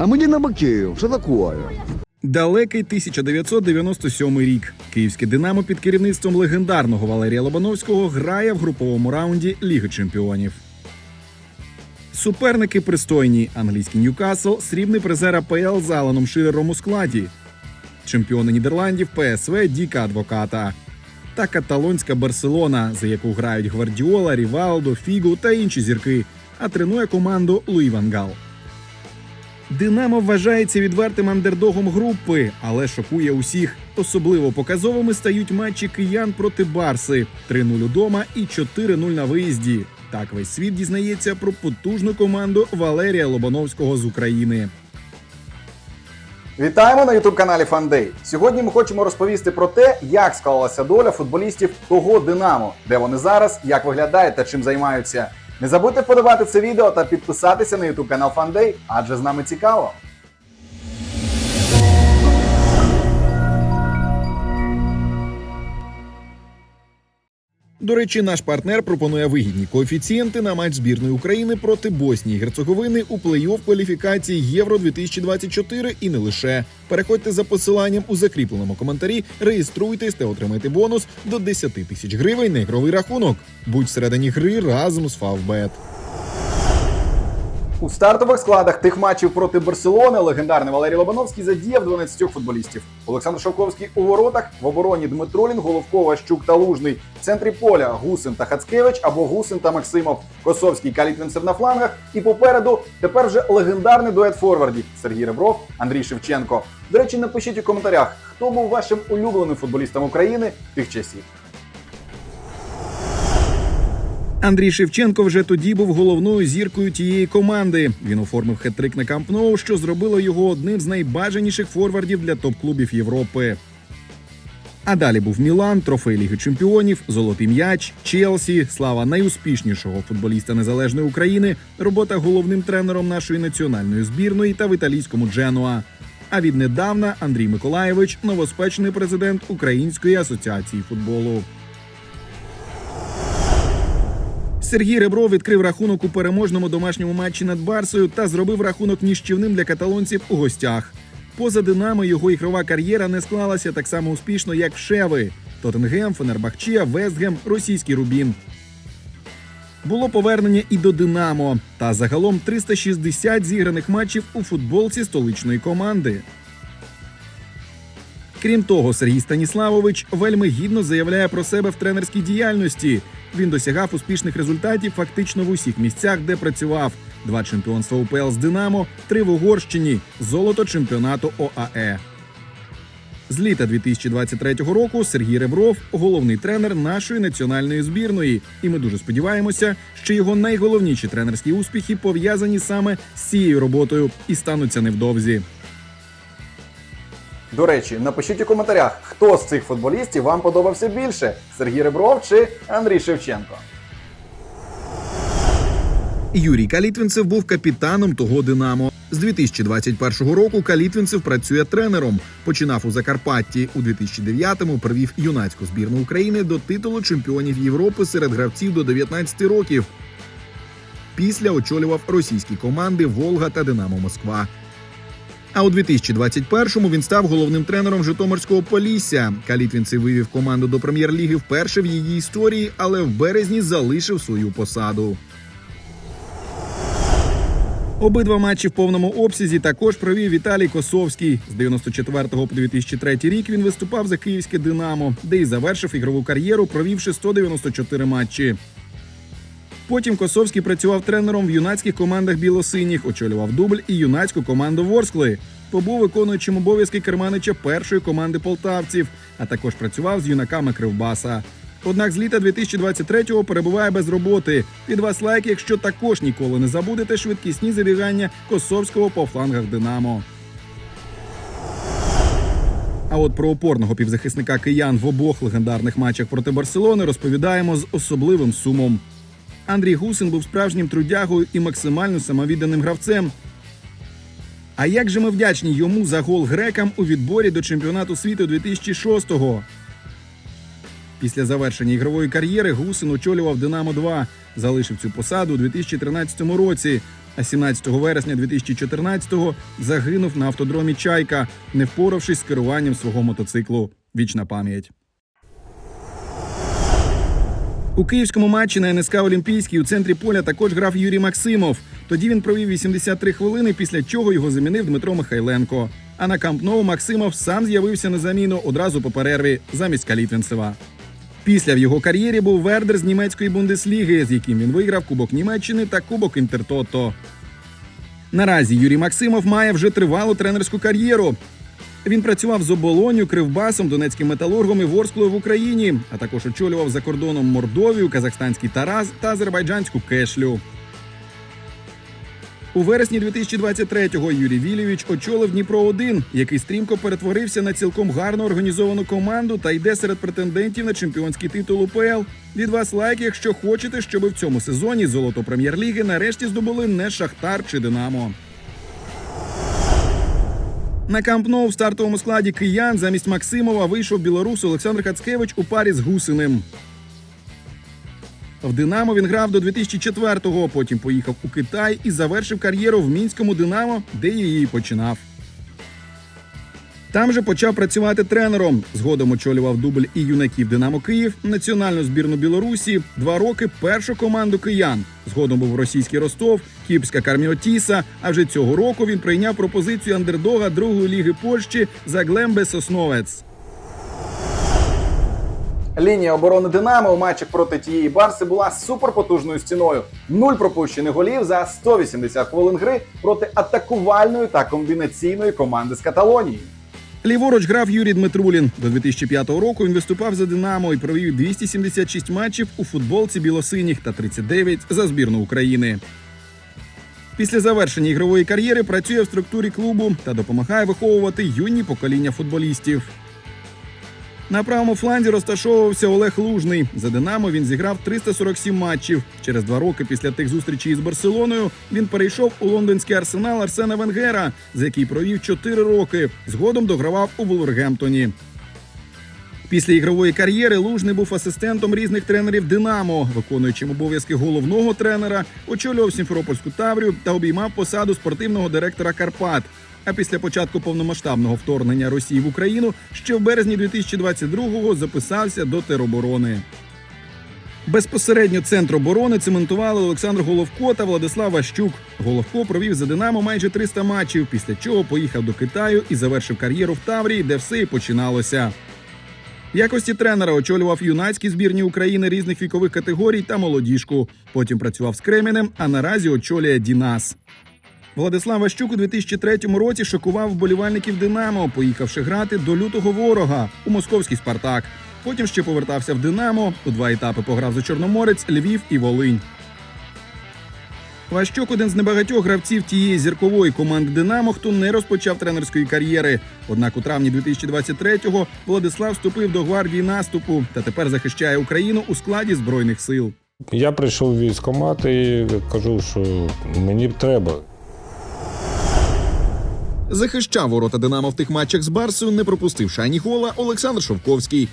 А мы не на Бакеев. Что такое? Далекий 1997 рік. Київське Динамо під керівництвом легендарного Валерія Лобановського грає в груповому раунді Ліги Чемпіонів. Суперники пристойні: англійський Ньюкасл, срібний призер АПЛ з Аланом Ширером у складі, чемпіони Нідерландів ПСВ Діка Адвоката та каталонська Барселона, за яку грають Гвардіола, Рівалдо, Фігу та інші зірки, а тренує команду Луї Вангал. Динамо вважається відвертим андердогом групи, але шокує усіх. Особливо показовими стають матчі киян проти Барси 3-0 удома і 4-0 на виїзді. Так весь світ дізнається про потужну команду Валерія Лобановського з України. Вітаємо на youtube каналі Фандей. Сьогодні ми хочемо розповісти про те, як склалася доля футболістів того Динамо, де вони зараз, як виглядають та чим займаються. Не забудьте вподобати це відео та підписатися на youtube канал Фандей, адже з нами цікаво. До речі, наш партнер пропонує вигідні коефіцієнти на матч збірної України проти Боснії і Герцеговини у плей-офф кваліфікації Євро 2024 і не лише. Переходьте за посиланням у закріпленому коментарі, реєструйтесь та отримайте бонус до 10 тисяч гривень на ігровий рахунок. Будь всередині гри разом з Фавбет. У стартових складах тих матчів проти Барселони легендарний Валерій Лобановський задіяв 12 футболістів. Олександр Шовковський у воротах, в обороні Дмитролін, Головкова, Щук та Лужний, в центрі поля Гусин та Хацкевич або Гусин та Максимов, Косовський Калітвінцев на флангах. І попереду тепер вже легендарний дует форвардів Сергій Ребров, Андрій Шевченко. До речі, напишіть у коментарях, хто був вашим улюбленим футболістом України тих часів. Андрій Шевченко вже тоді був головною зіркою тієї команди. Він оформив хет-трик на Камп Ноу, що зробило його одним з найбажаніших форвардів для топ-клубів Європи. А далі був Мілан, трофей Ліги Чемпіонів, Золотий м'яч, Челсі, слава найуспішнішого футболіста незалежної України, робота головним тренером нашої національної збірної та в італійському Дженуа. А віднедавна Андрій Миколаєвич, новоспечений президент Української асоціації футболу. Сергій Ребров відкрив рахунок у переможному домашньому матчі над Барсою та зробив рахунок ніщівним для каталонців у гостях. Поза Динамо його ігрова кар'єра не склалася так само успішно, як в Шеви, Тоттенгем, Фенербахче, Вестгем, російський Рубін. Було повернення і до Динамо, та загалом 360 зіграних матчів у футболці столичної команди. Крім того, Сергій Станіславович вельми гідно заявляє про себе в тренерській діяльності. Він досягав успішних результатів фактично в усіх місцях, де працював: два чемпіонства УПЛ з Динамо, три в Угорщині, золото чемпіонату ОАЕ. З літа 2023 року Сергій Ребров головний тренер нашої національної збірної, і ми дуже сподіваємося, що його найголовніші тренерські успіхи пов'язані саме з цією роботою і стануться невдовзі. До речі, напишіть у коментарях, хто з цих футболістів вам подобався більше: Сергій Ребров чи Андрій Шевченко. Юрій Калітвінцев був капітаном того Динамо. З 2021 року Калітвінцев працює тренером. Починав у Закарпатті у 2009-му Привів юнацьку збірну України до титулу чемпіонів Європи серед гравців до 19 років. Після очолював російські команди Волга та Динамо Москва. А у 2021-му він став головним тренером Житомирського Полісся. Калітвінцев вивів команду до прем'єр-ліги вперше в її історії, але в березні залишив свою посаду. Обидва матчі в повному обсязі також провів Віталій Косовський. З 94 по 2003 рік він виступав за київське Динамо, де й завершив ігрову кар'єру, провівши 194 матчі. Потім Косовський працював тренером в юнацьких командах білосиніх, очолював дубль і юнацьку команду Ворскли. Побув виконуючим обов'язки керманича першої команди полтавців, а також працював з юнаками Кривбаса. Однак з літа 2023-го перебуває без роботи. Від вас лайк, якщо також ніколи не забудете швидкісні забігання Косовського по флангах Динамо. А от про опорного півзахисника киян в обох легендарних матчах проти Барселони розповідаємо з особливим сумом. Андрій Гусин був справжнім трудягою і максимально самовідданим гравцем. А як же ми вдячні йому за гол грекам у відборі до чемпіонату світу 2006-го? Після завершення ігрової кар'єри Гусин очолював Динамо 2 залишив цю посаду у 2013 році. А 17 вересня 2014-го загинув на автодромі Чайка, не впоравшись з керуванням свого мотоциклу. Вічна пам'ять. У київському матчі на НСК Олімпійський у центрі поля також грав Юрій Максимов. Тоді він провів 83 хвилини, після чого його замінив Дмитро Михайленко. А на Камп Ноу Максимов сам з'явився на заміну одразу по перерві замість Калітвінцева. Після в його кар'єрі був Вердер з німецької бундесліги, з яким він виграв Кубок Німеччини та Кубок Інтертото. Наразі Юрій Максимов має вже тривалу тренерську кар'єру. Він працював з оболоню, кривбасом, донецьким металургом і Ворсклою в Україні, а також очолював за кордоном Мордовію, казахстанський Тараз та азербайджанську Кешлю. У вересні 2023-го Юрій Вілєвич очолив Дніпро 1 який стрімко перетворився на цілком гарно організовану команду та йде серед претендентів на чемпіонський титул УПЛ. Від вас лайк, якщо хочете, щоб в цьому сезоні золото прем'єр-ліги нарешті здобули не Шахтар чи Динамо. На Кампноу в стартовому складі киян замість Максимова вийшов білорус Олександр Хацкевич у парі з Гусиним. В Динамо він грав до 2004-го, потім поїхав у Китай і завершив кар'єру в мінському Динамо, де її починав. Там же почав працювати тренером. Згодом очолював дубль і юнаків Динамо Київ, національну збірну Білорусі, два роки першу команду киян. Згодом був російський Ростов, Кіпська Карміотіса. А вже цього року він прийняв пропозицію андердога другої ліги Польщі Заглембе Сосновець. Лінія оборони Динамо у матчах проти тієї Барси була суперпотужною стіною. Нуль пропущених голів за 180 хвилин гри проти атакувальної та комбінаційної команди з Каталонії. Ліворуч грав Юрій Дмитрулін. До 2005 року він виступав за Динамо і провів 276 матчів у футболці білосиніх та 39 за збірну України. Після завершення ігрової кар'єри працює в структурі клубу та допомагає виховувати юні покоління футболістів. На правому фланзі розташовувався Олег Лужний. За Динамо він зіграв 347 матчів. Через два роки після тих зустрічей із Барселоною він перейшов у лондонський арсенал Арсена Венгера, за який провів 4 роки. Згодом догравав у Вулвергемптоні. Після ігрової кар'єри Лужний був асистентом різних тренерів Динамо, виконуючим обов'язки головного тренера, очолював Сімферопольську Таврію та обіймав посаду спортивного директора Карпат. А після початку повномасштабного вторгнення Росії в Україну ще в березні 2022-го записався до тероборони. Безпосередньо центр оборони цементували Олександр Головко та Владислав Ващук. Головко провів за Динамо майже 300 матчів, після чого поїхав до Китаю і завершив кар'єру в Таврії, де все і починалося. В якості тренера очолював юнацькі збірні України різних вікових категорій та молодіжку. Потім працював з Кремінем, а наразі очолює Дінас. Владислав Ващук у 2003 році шокував вболівальників Динамо, поїхавши грати до лютого ворога у московський Спартак. Потім ще повертався в Динамо. У два етапи пограв за Чорноморець, Львів і Волинь. Ващук один з небагатьох гравців тієї зіркової команди Динамо, хто не розпочав тренерської кар'єри. Однак у травні 2023-го Владислав вступив до гвардії наступу та тепер захищає Україну у складі збройних сил. Я прийшов в військкомат і кажу, що мені треба. Захищав ворота Динамо в тих матчах з Барсою, не пропустивши ані гола Олександр Шовковський.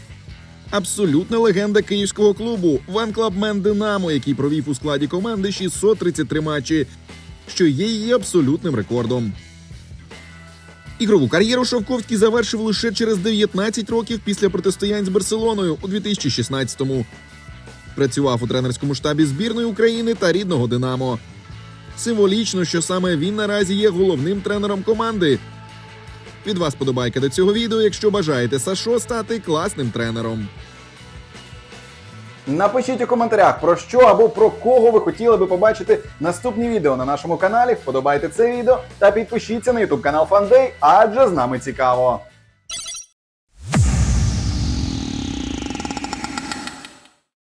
Абсолютна легенда київського клубу Ван Клабмен Динамо, який провів у складі команди 633 матчі, що є її абсолютним рекордом. Ігрову кар'єру Шовковський завершив лише через 19 років після протистоянь з Барселоною у 2016-му. Працював у тренерському штабі збірної України та рідного Динамо. Символічно, що саме він наразі є головним тренером команди. Від вас подобайка до цього відео, якщо бажаєте Сашо стати класним тренером. Напишіть у коментарях про що або про кого ви хотіли би побачити наступні відео на нашому каналі. Вподобайте це відео та підпишіться на YouTube канал Фандей, адже з нами цікаво.